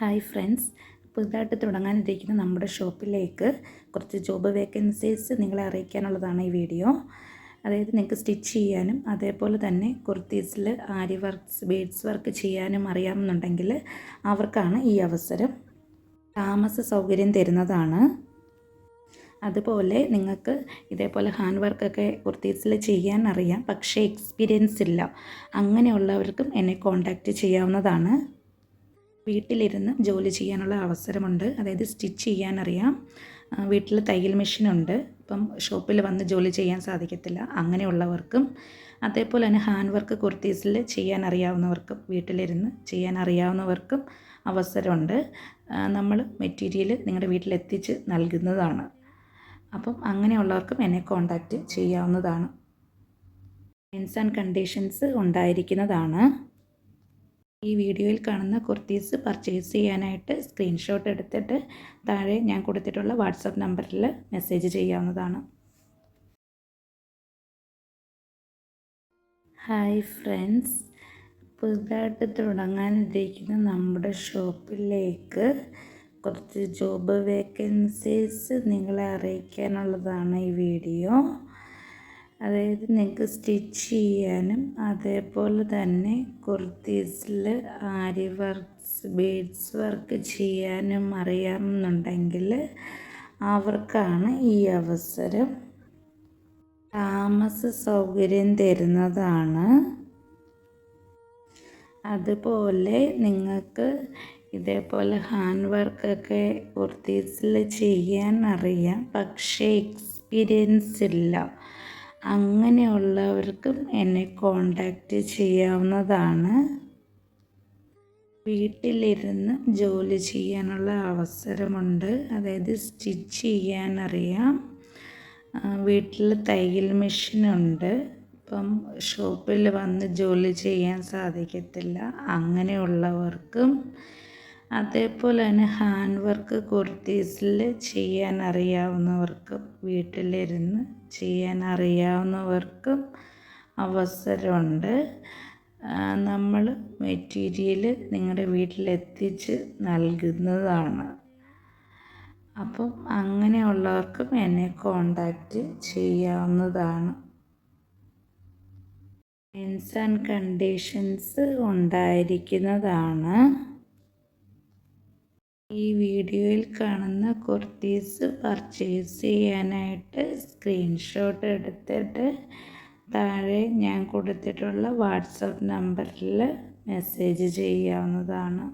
Hi friends. പുതുതായിട്ട് തുടങ്ങാനിരിക്കുന്ന നമ്മുടെ ഷോപ്പിലേക്ക് കുറച്ച് ജോബ് വേക്കൻസീസ് നിങ്ങളെ അറിയിക്കാനുള്ളതാണ് ഈ വീഡിയോ. അതായത് നിങ്ങൾക്ക് സ്റ്റിച്ച് ചെയ്യാനും അതേപോലെ തന്നെ കുർത്തീസിൽ ആരി വർക്ക്സ് ബീഡ്സ് വർക്ക് ചെയ്യാനും അറിയാമെന്നുണ്ടെങ്കിൽ അവർക്കാണ് ഈ അവസരം. താമസ സൗകര്യം തരുന്നതാണ്. അതുപോലെ നിങ്ങൾക്ക് ഇതേപോലെ ഹാൻഡ് വർക്കൊക്കെ കുർത്തീസിൽ ചെയ്യാൻ അറിയാം പക്ഷേ എക്സ്പീരിയൻസ് ഇല്ല. അങ്ങനെയുള്ളവർക്കും എന്നെ കോൺടാക്റ്റ് ചെയ്യാവുന്നതാണ്. വീട്ടിലിരുന്ന് ജോലി ചെയ്യാനുള്ള അവസരമുണ്ട്. അതായത് സ്റ്റിച്ച് ചെയ്യാനറിയാം. വീട്ടിൽ തയ്യൽ മെഷീനുണ്ട്. ഇപ്പം ഷോപ്പിൽ വന്ന് ജോലി ചെയ്യാൻ സാധിക്കത്തില്ല. അങ്ങനെയുള്ളവർക്കും അതേപോലെ തന്നെ ഹാൻഡ് വർക്ക് കുർത്തീസിൽ ചെയ്യാൻ അറിയാവുന്നവർക്കും വീട്ടിലിരുന്ന് ചെയ്യാൻ അറിയാവുന്നവർക്കും അവസരമുണ്ട് നമ്മൾ മെറ്റീരിയൽ നിങ്ങളുടെ വീട്ടിലെത്തിച്ച് നൽകുന്നതാണ്. അപ്പം അങ്ങനെയുള്ളവർക്കും എന്നെ കോൺടാക്റ്റ് ചെയ്യാവുന്നതാണ്. ടേംസ് ആൻഡ് കണ്ടീഷൻസ് ഉണ്ടായിരിക്കുന്നതാണ്. ഈ വീഡിയോയിൽ കാണുന്ന കുർത്തീസ് പർച്ചേസ് ചെയ്യാനായിട്ട് സ്ക്രീൻഷോട്ട് എടുത്തിട്ട് താഴെ ഞാൻ കൊടുത്തിട്ടുള്ള വാട്സപ്പ് നമ്പറിൽ മെസ്സേജ് ചെയ്യാവുന്നതാണ്. ഹായ് ഫ്രണ്ട്സ് പുതുതായിട്ട് തുടങ്ങാനിരിക്കുന്ന നമ്മുടെ ഷോപ്പിലേക്ക് കുറച്ച് ജോബ് വേക്കൻസീസ് നിങ്ങളെ അറിയിക്കാനുള്ളതാണ് ഈ വീഡിയോ. അതായത് നിങ്ങൾക്ക് സ്റ്റിച്ച് ചെയ്യാനും അതേപോലെ തന്നെ കുർത്തീസിൽ ആരി വർക്ക്സ് ബീഡ്സ് വർക്ക് ചെയ്യാനും അറിയാമെന്നുണ്ടെങ്കിൽ അവർക്കാണ് ഈ അവസരം. താമസ സൗകര്യം തരുന്നതാണ്. അതുപോലെ നിങ്ങൾക്ക് ഇതേപോലെ ഹാൻഡ് വർക്കൊക്കെ കുർത്തീസിൽ ചെയ്യാൻ അറിയാം പക്ഷേ എക്സ്പീരിയൻസ് ഇല്ല. അങ്ങനെയുള്ളവർക്കും എന്നെ കോണ്ടാക്റ്റ് ചെയ്യാവുന്നതാണ്. വീട്ടിലിരുന്ന് ജോലി ചെയ്യാനുള്ള അവസരമുണ്ട്. അതായത് സ്റ്റിച്ച് ചെയ്യാനറിയാം. വീട്ടിൽ തയ്യൽ മെഷീനുണ്ട്. ഇപ്പം ഷോപ്പിൽ വന്ന് ജോലി ചെയ്യാൻ സാധിക്കത്തില്ല. അങ്ങനെയുള്ളവർക്കും അതേപോലെ തന്നെ ഹാൻഡ് വർക്ക് കുർത്തീസിൽ ചെയ്യാൻ അറിയാവുന്നവർക്കും വീട്ടിലിരുന്ന് ചെയ്യാൻ അറിയാവുന്നവർക്കും അവസരമുണ്ട് നമ്മൾ മെറ്റീരിയൽ നിങ്ങളുടെ വീട്ടിലെത്തിച്ച് നൽകുന്നതാണ്. അപ്പം അങ്ങനെയുള്ളവർക്കും എന്നെ കോണ്ടാക്റ്റ് ചെയ്യാവുന്നതാണ്. ടേംസ് ആൻഡ് കണ്ടീഷൻസ് ഉണ്ടായിരിക്കുന്നതാണ്. ഈ വീഡിയോയിൽ കാണുന്ന കുർത്തീസ് പർച്ചേസ് ചെയ്യാനായിട്ട് സ്ക്രീൻഷോട്ട് എടുത്തിട്ട് താഴെ ഞാൻ കൊടുത്തിട്ടുള്ള വാട്സപ്പ് നമ്പറിൽ മെസ്സേജ് ചെയ്യാവുന്നതാണ്.